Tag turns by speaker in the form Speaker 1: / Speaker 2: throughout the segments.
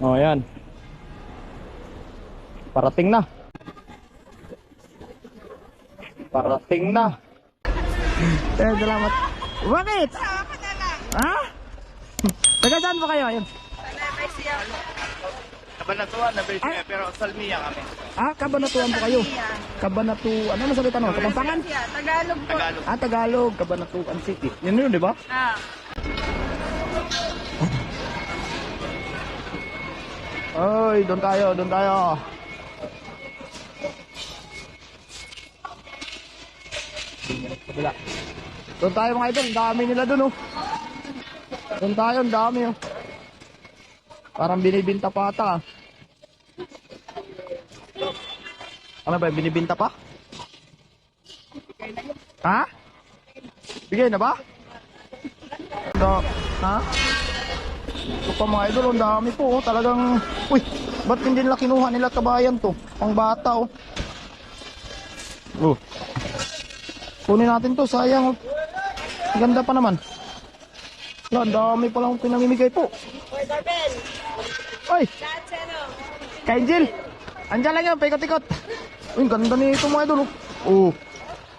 Speaker 1: Oh, yan. Parating na. Parating na. Eh, salamat. Bakit? Ha? Taga saan po kayo? Ayun.
Speaker 2: Kabanatuan na base niya, pero Salmiya kami.
Speaker 1: Ah, Kabanatuan po kayo. Kabanatu, ano ang salita no? Kapampangan?
Speaker 3: Tagalog po.
Speaker 2: Tagalog.
Speaker 1: Ah, Tagalog, Kabanatuan City. Yan yun, di ba?
Speaker 3: Ah.
Speaker 1: Oy, doon tayo, doon tayo. Kabila. Doon tayo mga idol, dami nila doon oh. Doon tayo, dami oh. Parang binibinta pa ata ah. Ano ba, binibinta pa? Ha? Bigay na ba? Do, ha? Ito pa mga idol, ang dami po. Oh. Talagang, uy, ba't hindi nila kinuha nila kabayan to? Pang bata oh. Oh. Kunin natin to, sayang oh. Ganda pa naman. Wala, dami pa lang pinamimigay po. Ay,
Speaker 3: Lahat sino?
Speaker 1: kay Jill. Andiyan lang yun, paikot-ikot. Uy, ganda nito mga idol oh. Oh.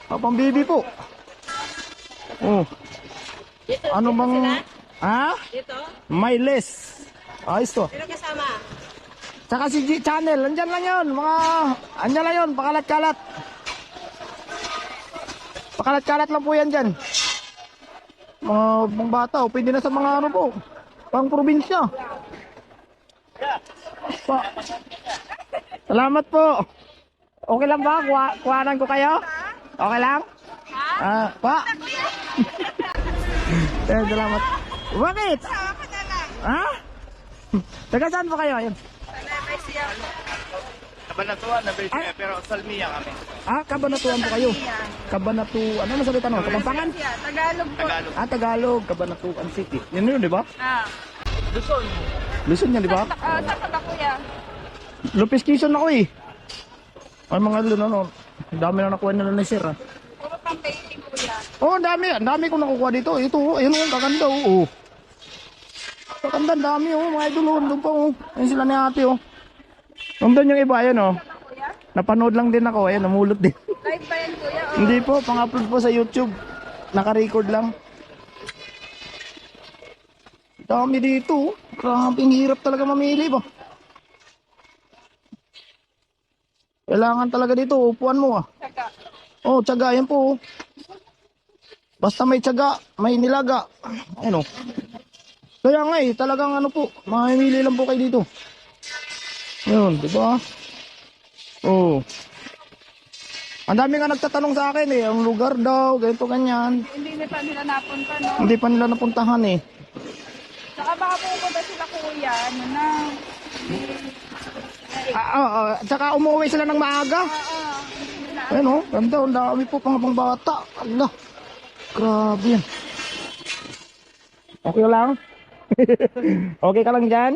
Speaker 1: Ah, pang baby po. Oh. Ano bang... Ha?
Speaker 3: Dito?
Speaker 1: My list. Ayos to.
Speaker 3: Sino kasama?
Speaker 1: Tsaka si G Channel, andyan lang yun, mga, andyan lang yun, pakalat-kalat. Pakalat-kalat lang po yan dyan. Mga pang bata, o pwede na sa mga ano po, pang probinsya. Pa. Salamat po. Okay lang ba? Kuha, kuhanan ko kayo? Okay lang? Ah, pa. eh, salamat. Bakit?
Speaker 3: Ako na lang.
Speaker 1: Ha? Taga saan po kayo? Ayun.
Speaker 3: Sana may siya.
Speaker 2: Kabanatuan na base niya, pero Salmiya kami.
Speaker 1: Ah, Kabanatuan po kayo. Ano ang salita no? Kapampangan?
Speaker 3: Tagalog po.
Speaker 2: Tagalog.
Speaker 1: Ah, Tagalog, Kabanatuan City. Yan yun, di ba?
Speaker 3: Ah.
Speaker 2: Luzon.
Speaker 1: Luzon yan, di ba?
Speaker 3: Ah, saan ba kuya?
Speaker 1: Lopez Quezon ako eh. Ay, mga lun, ano, ang dami na nakuha nila ni Sir. ah.
Speaker 3: Puro pang painting kuya.
Speaker 1: Oh, ang dami, ang dami ko nakukuha dito. Ito, oh, ayun oh, kaganda oh. oh. Kaganda, ang dami oh, mga idol oh, doon pa oh. Ayun sila ni ate oh. Nandun yung iba, ayun oh. Napanood lang din ako, ayun, namulot din.
Speaker 3: Live ba yan kuya? O?
Speaker 1: Hindi po, pang-upload po sa YouTube. Naka-record lang. Dami dito. oh. Grabe, hirap talaga mamili ba? Kailangan talaga dito, upuan mo ah.
Speaker 3: Saka.
Speaker 1: Oh, tiyaga, yan po. oh. Basta may tiyaga, may nilaga. Ano? Kaya nga eh, talagang ano po, mamimili lang po kayo dito. Yun, di ba? Oh. Ang dami nga nagtatanong sa akin eh, ang lugar daw, ganito ganyan.
Speaker 3: Hindi na pa nila napunta, no?
Speaker 1: Hindi pa nila napuntahan eh.
Speaker 3: Saka baka pupunta sila kuya, ano na.
Speaker 1: Ah, ah, ah, tsaka umuwi sila ng maaga.
Speaker 3: Oo. Hindi nila.
Speaker 1: Ayun oh, ganda, ang dami po pang pang bata. Allah, grabe yan. Okay lang? okay ka lang dyan?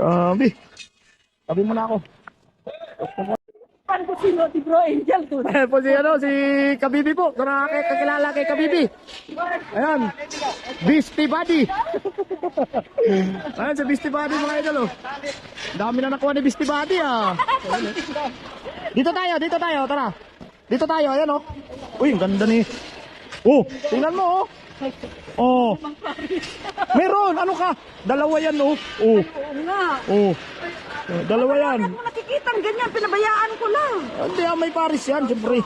Speaker 1: Grabe. Sabi mo na ako.
Speaker 3: Ko sino? Si Bro Angel to.
Speaker 1: Ayan po si, ano, si Kabibi po. Ito na kay, kakilala kay Kabibi. Ayan. Beastie Buddy. Ayan si Beastie Buddy mga idol. Oh. Dami na nakuha ni Beastie Buddy ah. Dito tayo, dito tayo. Tara. Dito tayo. Ayan oh. Uy, ang ganda ni... Oh, tingnan mo oh. Oh. Meron, ano ka? Dalawa yan oh. Oh.
Speaker 3: Oo nga.
Speaker 1: Oh. Oh, Dalawa yan.
Speaker 3: Kung nakikita ang ganyan, pinabayaan ko lang.
Speaker 1: Hindi ah, may paris yan, siyempre.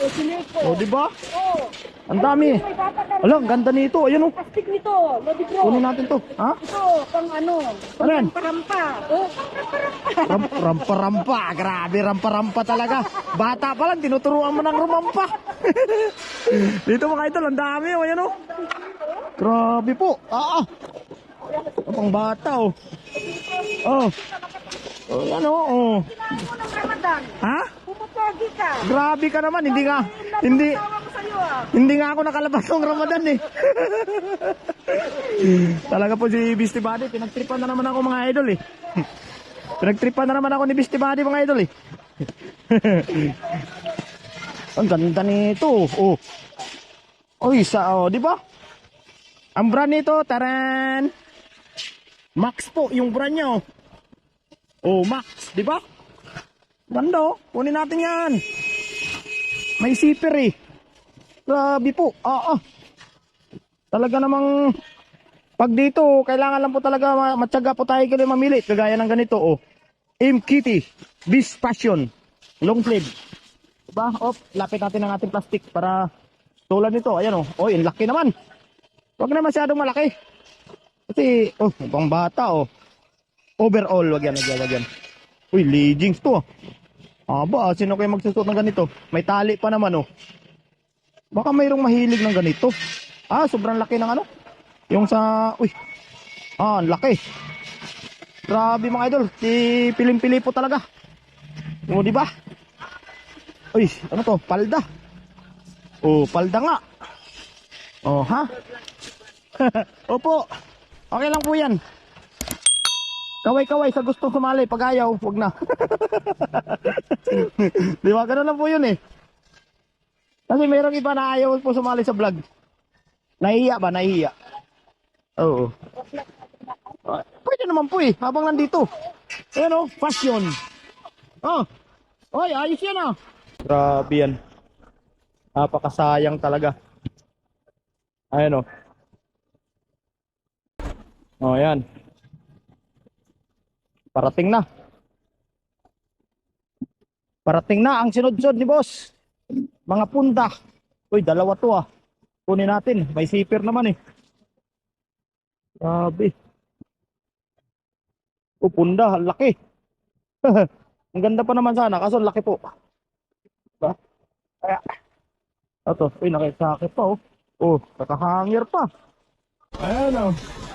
Speaker 3: O, sineko.
Speaker 1: Oh, di ba?
Speaker 3: Oo.
Speaker 1: Ang dami.
Speaker 3: May papatang
Speaker 1: Ala, ang ganda nito. Ayan oh.
Speaker 3: plastic nito. Lodi bro.
Speaker 1: Kunin natin to. Ha?
Speaker 3: Ito, pang ano.
Speaker 1: Ano yan?
Speaker 3: Parampa. Oh,
Speaker 1: Ram rampa-rampa. Grabe, rampa-rampa talaga. Bata pa lang, tinuturuan mo ng rumampa. Dito mga idol, ang dami. Oh, ayan oh. Grabe po. Ah, ah. Ang pang bata oh. Oh. Oh, yan oh. oh.
Speaker 3: Kailangan mo ng Ramadan.
Speaker 1: Ha?
Speaker 3: Pumupogi ka.
Speaker 1: Grabe ka naman, hindi nga, hindi,
Speaker 3: sa'yo ah.
Speaker 1: hindi nga ako nakalabas ng Ramadan eh. Talaga po si Beastie Buddy, pinagtripan na naman ako mga idol eh. Pinagtripan na naman ako ni Beastie Buddy mga idol eh. Ang ganda nito. Oh. Oh, isa oh, di ba? Ang brand nito, taran. Max po, yung brand niya, oh. Oh, Max, di ba? Ganda, oh. Kunin natin yan. May zipper, eh. Grabe po. Ah, ah. Talaga namang pag dito, kailangan lang po talaga ma- matyaga po tayo kayo mamili. Kagaya ng ganito, oh. M Kitty, Beast Passion, long sleeve. Diba? Oh, lapit natin ang ating plastic para tulad nito. Ayan, oh. Oh, yung laki naman. Huwag na masyadong malaki. Kasi, oh, pang bata, oh. Overall, wag yan, wag yan. Uy, leggings to, ah. Aba, sino kayo magsusuot ng ganito? May tali pa naman, oh. Baka mayroong mahilig ng ganito. Ah, sobrang laki ng ano. Yung sa, uy. Ah, laki. Grabe mga idol. Si pilim-pili talaga. O, di ba? Uy, ano to? Palda. Oh, palda nga. Oh, ha? Opo. Okay lang po yan. Kaway-kaway sa gustong sumali. Pag ayaw, wag na. di ba? Ganun lang po yun eh. Kasi mayroong iba na ayaw po sumali sa vlog. Nahihiya ba? Nahihiya. Oo. Pwede naman po eh, habang nandito. Ayan o, fashion. Oh, oy, ayos yan ah. Grabe yan. Napakasayang talaga. Ayan o. Oh, ayan. Parating na. Parating na ang sinod-sunod ni boss. Mga punta. Uy, dalawa to ah. Kunin natin. May zipper naman eh. Grabe. O, punda. Ang laki. ang ganda pa naman sana. Kaso laki po. Diba? Kaya. Ito. Uy, nakisakit pa oh. Oh, nakahangir pa. Ayan oh.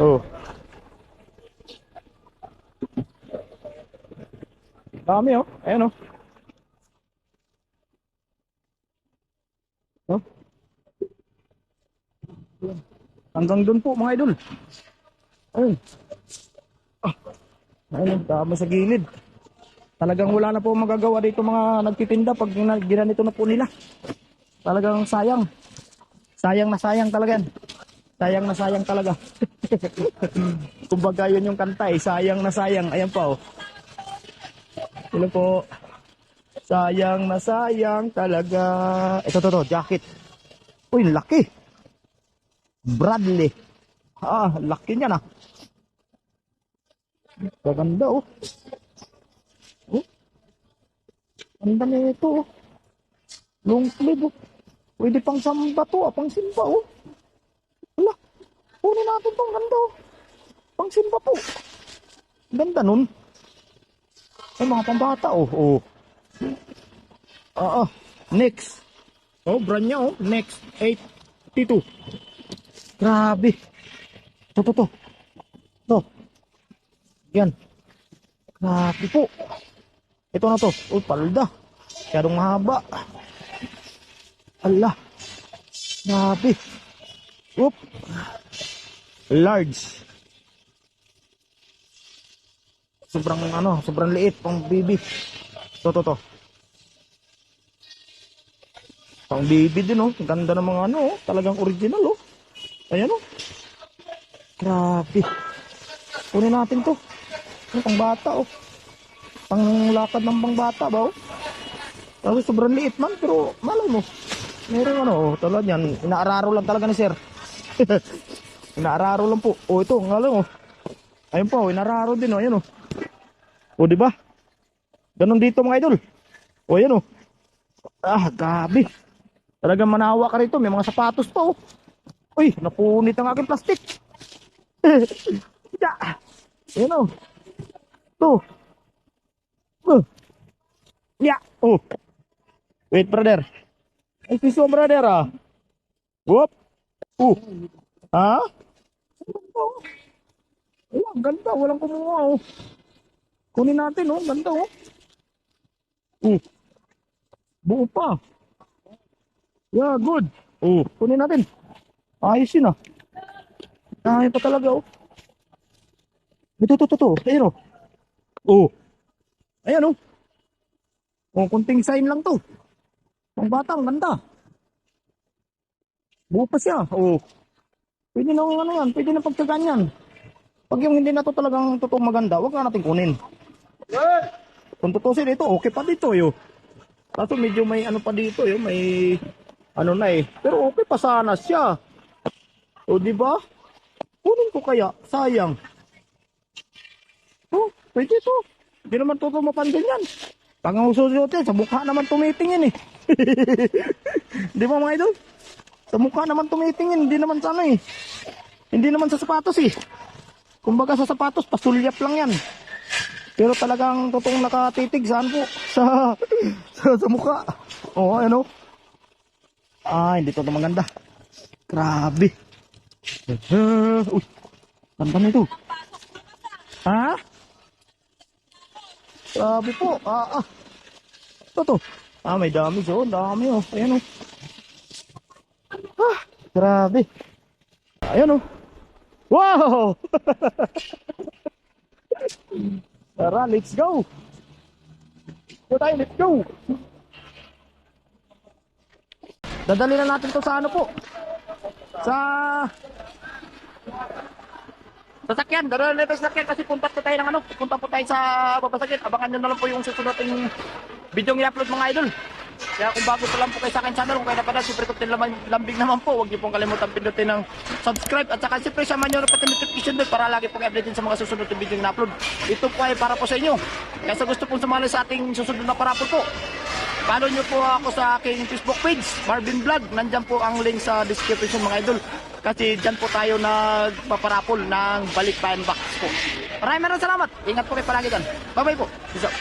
Speaker 1: Oh. Dami oh. Ayan oh. Oh. Hanggang doon po mga idol. Ayun. Ah. Ayun, dami sa gilid. Talagang wala na po magagawa dito mga nagtitinda pag gina- ginanito na po nila. Talagang sayang. Sayang na sayang talaga yan. Sayang na sayang talaga. Kumbaga yun yung kanta eh. Sayang na sayang. Ayan pa oh. Hello po. Sayang na sayang talaga. Ito, to, to, jacket. Uy, laki. Bradley. Ah, laki niya na. Gaganda oh. Oh. Ganda nito oh. Long sleeve oh. Pwede pang samba to ah, pang simba oh. Kunin natin tong ganda oh. Pang simba po. Ganda nun. Ay, mga pambata oh. Oh. Oo. Next. Oh, brand niya oh. Next. 82. Grabe. Ito, ito, ito. Ito. Yan. Grabe po. Ito na to. Uy, palda. Masyadong mahaba. Allah. Grabe. Oop. Large. Sobrang ano, sobrang liit pang baby. Ito, ito, ito. Pang baby din oh. Ganda ng mga ano oh. Talagang original oh. Ayan oh. Grabe. Kunin natin to. Ano, pang bata oh. Pang lakad ng pang bata ba oh. Tapos sobrang liit man pero malay mo. Meron ano oh. Tulad yan. Inaararo lang talaga ni sir. inaararo lang po. Oh ito. Nga lang oh. Ayun po. Inaararo din oh. Ayan oh. O di ba? Ganon dito mga idol. O ayan oh. Ah, gabi. Talagang manawa ka rito. May mga sapatos pa oh. Uy, napunit ang aking plastic. Ya. Ayan oh. To. Oh. Ya. Oh. Wait, brother. Ay, piso, brother ah. Whoop. Uh. Ha? Oh. Oh, ang ganda. Walang kumuha oh. Kunin natin oh. Ganda oh. Uh. Buo pa. Yeah, good. Oh, kunin natin. Ayos yun ah. Dami pa talaga oh. Ito, ito, ito, ito. Ayan oh. Oh. Ayan oh. Oh, kunting sign lang to. Ang bata, ang ganda. Buo pa siya. Oh. Pwede na ano yan, pwede na pagtsagaan yan. Pag yung hindi na to talagang totoong maganda, wag na natin kunin. Kung tutusin ito, okay pa dito yo. Kaso medyo may ano pa dito yo, may ano na eh. Pero okay pa sana siya. O di ba? Kunin ko kaya, sayang. Oh, pwede to. Hindi naman to mapansin yan. Pag ang sa mukha naman tumitingin eh. di ba mga idol? Sa mukha naman tumitingin, hindi naman sa ano eh. Hindi naman sa sapatos eh. Kumbaga sa sapatos, pasulyap lang yan. Pero talagang totoong nakatitig saan po? Sa, sa, sa mukha. Oo, oh, ano? Ah, hindi to maganda. Grabe. Uh, uy, ganda nito. Ha? Grabe po. Ah, ah. Ito to. Ah, may dami oh. Dami oh. Ayan oh. Grabe. Ayan oh. Wow! Tara, let's go. Go tayo, let's go. Dadali na natin to sa ano po. Sa sasakyan. Dadali na natin sa sasakyan kasi punta po tayo ng ano. Punta po tayo sa babasagin. Abangan nyo na lang po yung susunod yung video ng i-upload mga idol. Kaya kung bago pa lang po kayo sa akin channel, kung kayo na pala, siyempre kung lamang, lambing naman po, huwag niyo pong kalimutan pindutin ng subscribe at saka siyempre sama niyo na pati notification bell para lagi pong update sa mga susunod na video na upload. Ito po ay para po sa inyo. Kaya sa gusto pong sumali sa ating susunod na parapol po, follow niyo po ako sa aking Facebook page, Marvin Vlog. Nandyan po ang link sa description mga idol. Kasi dyan po tayo nagpaparapol ng balikbayan box po. Maraming maraming salamat. Ingat po kayo palagi dyan. Bye bye po. Peace out.